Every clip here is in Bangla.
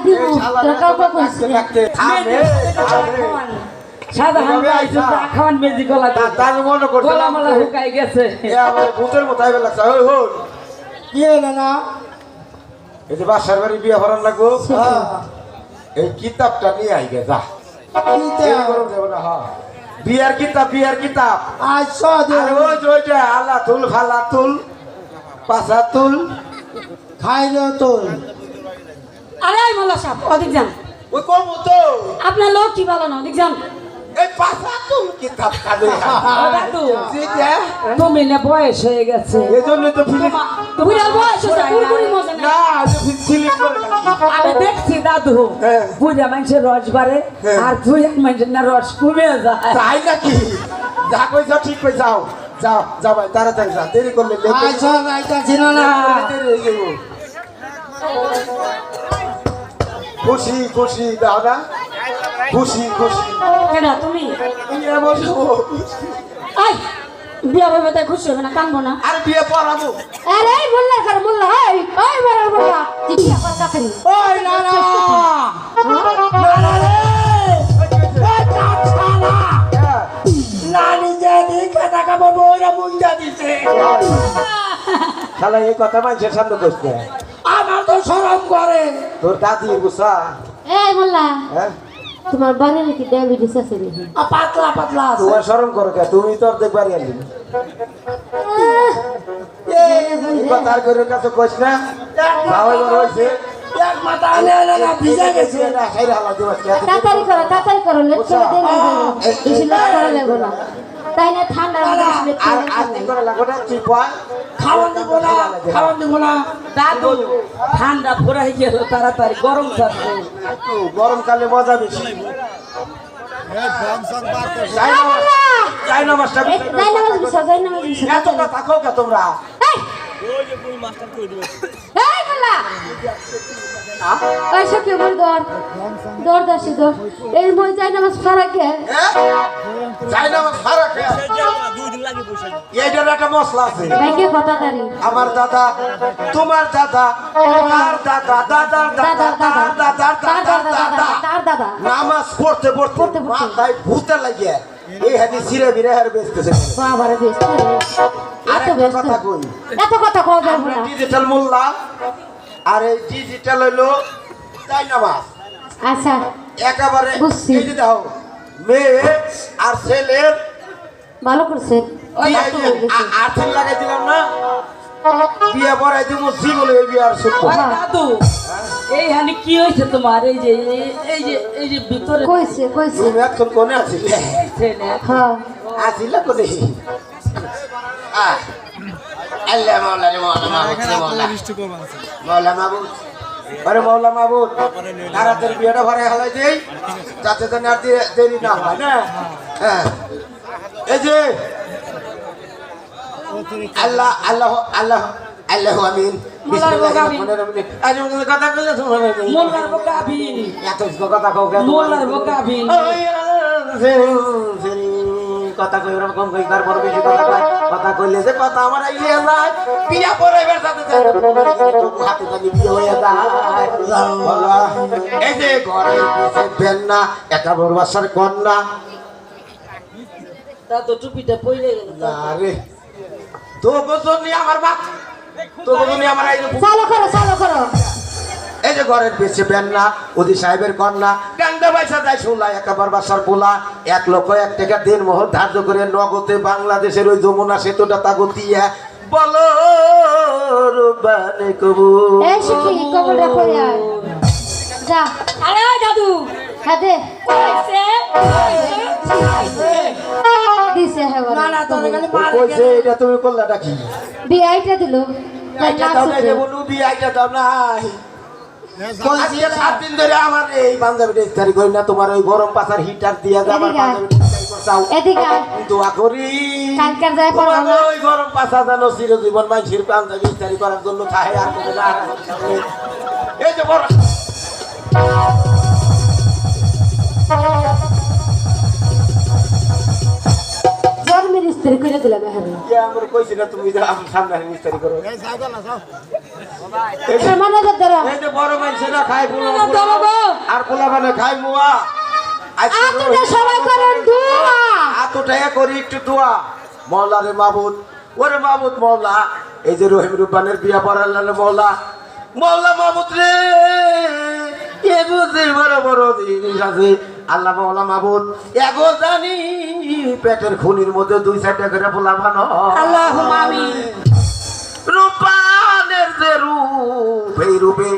আদি টাকা থামে। সাদা হান আইছে চা খাওয়ান বেজি গলা তার মনে করতে গলা মালা হুকাই গেছে। এ আমার ভূতের মতো আইবে লাগছে। ওই হন। কি হলো না? এই যে বাসার বাড়ি বিয়ে ভরান লাগবো। এই কিতাবটা নিয়ে আই গে যা না হ্যাঁ। বিয়ার কিতাব বিয়ার কিতাব। আচ্ছা ওই আল্লাহ তুল ফালা তুল পাশা তুল খাইলো তো আরে মোল্লা সাহেব ওদিক যান। ওই কম তো। আপনার লোক কি ভালো না ওদিক যান। তুমি না বয়স হয়ে গেছে। এই জন্য তো ফিলিপ বুড়ার বয়স হচ্ছে পুরপুরি মজা না। আমি দেখছি দাদু হ্যাঁ। বুঝা মানুষের রস বাড়ে হ্যাঁ। আর মানুষের না রস কমে যায়। তাই নাকি? যা ঠিক কই যাও যাও যাও ভাই তাড়াতাড়ি যা দেরি করলে আচ্ছা। ছিল না। দেরি হয়ে যাব। খুশি খুশি না খুশি খুশি। কেডা তুমি? বিয়ে বসবো। আই বিয়া ভাবে তাই খুশি হবে না কানবো না। আর বিয়ে পড়াবো। আরে এই মোল্লা কর মোল্লা এই ওই বড় মোল্লা। বিয়া কর কাকরি ওই না না। নানি যে দিকে টাকা পাবো মুঞ্জা দিছে। শালা এই কথা মানুষের সামনে বসতে সরম করে। তোর দাদি গুসা এই মোল্লা হ্যাঁ? তোমার বাড়ি নাকি ডায়াবেটিস আছে নাকি আ, পাতলা পাতলা আছে। তোমার শরম করো কে? তুমি তো অর্ধেক বাড়ি আনলি এই কথা আর করে কাছে কইস না। বড় হয়েছে। এক মাথা আনে আনে না ভিজে গেছে। না হালা দিবাস তাড়াতাড়ি করো তাড়াতাড়ি করো লেট করে দেরি যাবে। বেশি লেট করা লাগবে না। তাই না লেট আর আর কি করে লাগো না খাওয়ান দিব না। খাওয়ান দিব না। দাদু ঠান্ডা ফুরাই গেল তাড়াতাড়ি গরম থাকবে গরমকালে মজা বেশি। তোমরা? সব কি বল দর? দর দাসি দর। এই মই যাই নামাজ ফারাকে যাই না সারা খেয়া। এইটার একটা মশলা আছে। ভাইকে কথা দাঁড়ি আমার দাদা তোমার দাদা তার দাদা দাদার দাদা দাদার দাদার দাদা। দাদা নামাজ পড়তে পড়তে। মাথায় ভূতে লাগিয়ে এই হানি সিরে বিরে হার বেচতেছে বাবারে আর এত কথা কই? এত কথা কওয়া যাবে না। ডিজিটাল মোল্লা। আর এই ডিজিটাল হইল তাই নামাজ আচ্ছা একেবারে বুঝছি। এই যে দাও মেয়ে আর ছেলের ভালো বিয়ে এই যে লাগাই দিলাম না। বিয়ে পড়াই দিব জীবনে এই বিয়ে আর দাদু এই হানি কি হয়েছে তোমার? এই যে এই- যে এই যে ভিতরে কইছে কইছে। তুমি এখন কোনে আছিলে? ছেলে হ্যাঁ। আসিলে কোনে? আল্লাহ মাওলা রে মাওলা মাওলা মাবুদ আরে মাওলা মাবুদ তাড়াতাড়ি বিয়েটা ভরে হালাই দেই যাতে যেন আর দেরি না হয় না? হ্যাঁ। এই যে আল্লাহ আল্লাহ আল্লাহ আল্লাহ আমিন। মনে কথা কইলে তোমার মোল্লার বোকাবি এত কথা কও কেন মোল্লার বোকাবি কথা কই ওরকম কই তারপর বেশি কথা কয়। কথা কইলে যে কথা আমার আইয়ে যায়। বিয়া পরে বের সাথে হাতে জানি বিয়ে হয়ে যায়। বাবা, এই যে ঘরে পিছে বেন্না একটা বড় বাসার কন্যা। দাদু টুপিটা পইরে গেল। না রে। তো গোজনি আমার বাপ তো গোজনি আমার যে চালু করো চালু করো। এই যে ঘরের পেছে বেন্না ওদি সাহেবের কন্যা গান কেমনে পয়সা দেয় শুনলাই একেবার বাসার পোলা এক লক্ষ এক টাকা দিন মোহর ধার্য করে নগদে বাংলাদেশের ওই যমুনা সেতুটা তাগো দিয়া বলো কবু যা। আরে দাদু। হ্যাঁ দিছে হ্যাঁ না না তোর খালি কইছে এটা তুমি করলাটা কি বিয়াইটা দিল। না বলু বি দাও নাই। আজকে সাত দিন ধরে আমার এই পাঞ্জাবিটা ইফতারি করি না তোমার ওই গরম পাতার হিটার দিয়া যে আমার এদিকে পাঞ্জাবিটা ইফতারি করছাও এদিকে আয়। দোয়া করি। কালকের যায় তোমার পড়াবো ওই গরম পাতা জানো চিরজীবন মানুষের পাঞ্জাবি ইফতারি করার জন্য খায় আর এই যে বড় জন্মের স্ত্রী করে দিলাম হ্যাঁ আমার কইছি না তুমি সামনে আনি ইফতারি করো। সমানে ধরো এই যে বড় মানুষেরা খায় পোলা আর পোলা মানে খায় মুয়া। আপনারা সবাই করেন দোয়া। এতটাই করি একটু দোয়া। মহল্লা রে মাহবুদ ওরে মাহবুদ মহল্লা এই যে রহিম রুবানের বিয়া পড়ালেন মহল্লা মহল্লা মাহবুদ রে এ বুঝে বড় বড় জিনিস আছে। আল্লাহ মহল্লা মাহবুদ এগো জানি পেটের খুনির মধ্যে দুই চারটা করে পোলা বানো আল্লাহ রূপানের যে রূপ এই রূপে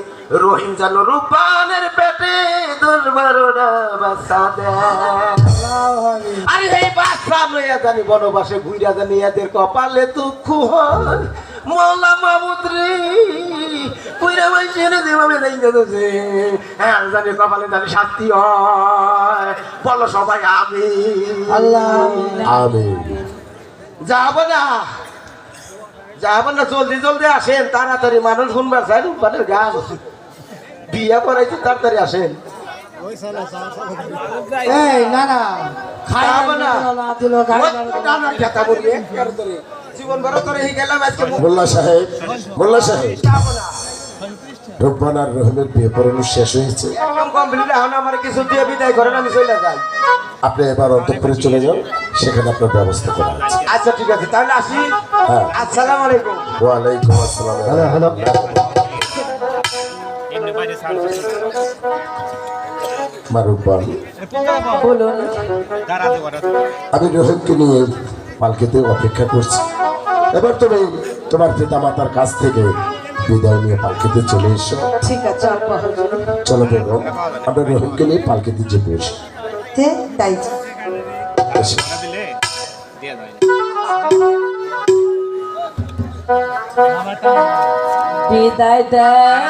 রহিম জানো রূপানের পেটে দশ বারোটা বাচ্চা দেয়। আরে এই বাচ্চা লইয়া জানি বনবাসে ঘুইরা জানি এদের কপালে দুঃখ হয়। মৌলা মামুদ রে কইরা মাইছে রে যেভাবে দেখতে দোছে হ্যাঁ জানি কপালে জানি শান্তি হয়। বলো সবাই আমি আল্লাহ। আমিন। যাব না। যাব না জলদি জলদি আসেন তাড়াতাড়ি মানুষ শুনবার চাই রূপবানের গান। বিয়া করাইছে তাড়াতাড়ি আসেন। এই না না। খাই যাব না না দিল গাড়ি ঠেকা বলি। জীবন ভর তোরে গেলাম আজকে মোল্লা সাহেব মোল্লা সাহেব। যাব না আর রহিমের বিয়ে পড়ানো শেষ হয়েছে। একদম কমপ্লিট এখন আমার কিছু দিয়ে বিদায় করেন আমি চলে যাই। আপনি এবার অন্তঃপুরে চলে যান সেখানে আপনার ব্যবস্থা করা আছে। আচ্ছা ঠিক আছে তাহলে আসি। হ্যাঁ। আসসালামু আলাইকুম। ওয়ালাইকুম আসসালাম। Hello hello. বলুন। আমি রহিমকে নিয়ে পালকিতে অপেক্ষা করছি। এবার তুমি তোমার পিতা মাতার কাছ থেকে বিদায় নিয়ে পালকিতে চলে এসো। ঠিক আছে। চলো। বেগম আমরা রহিমকে নিয়ে পালকিতে যে বসি তে তাই এসো। বিদায় দেন।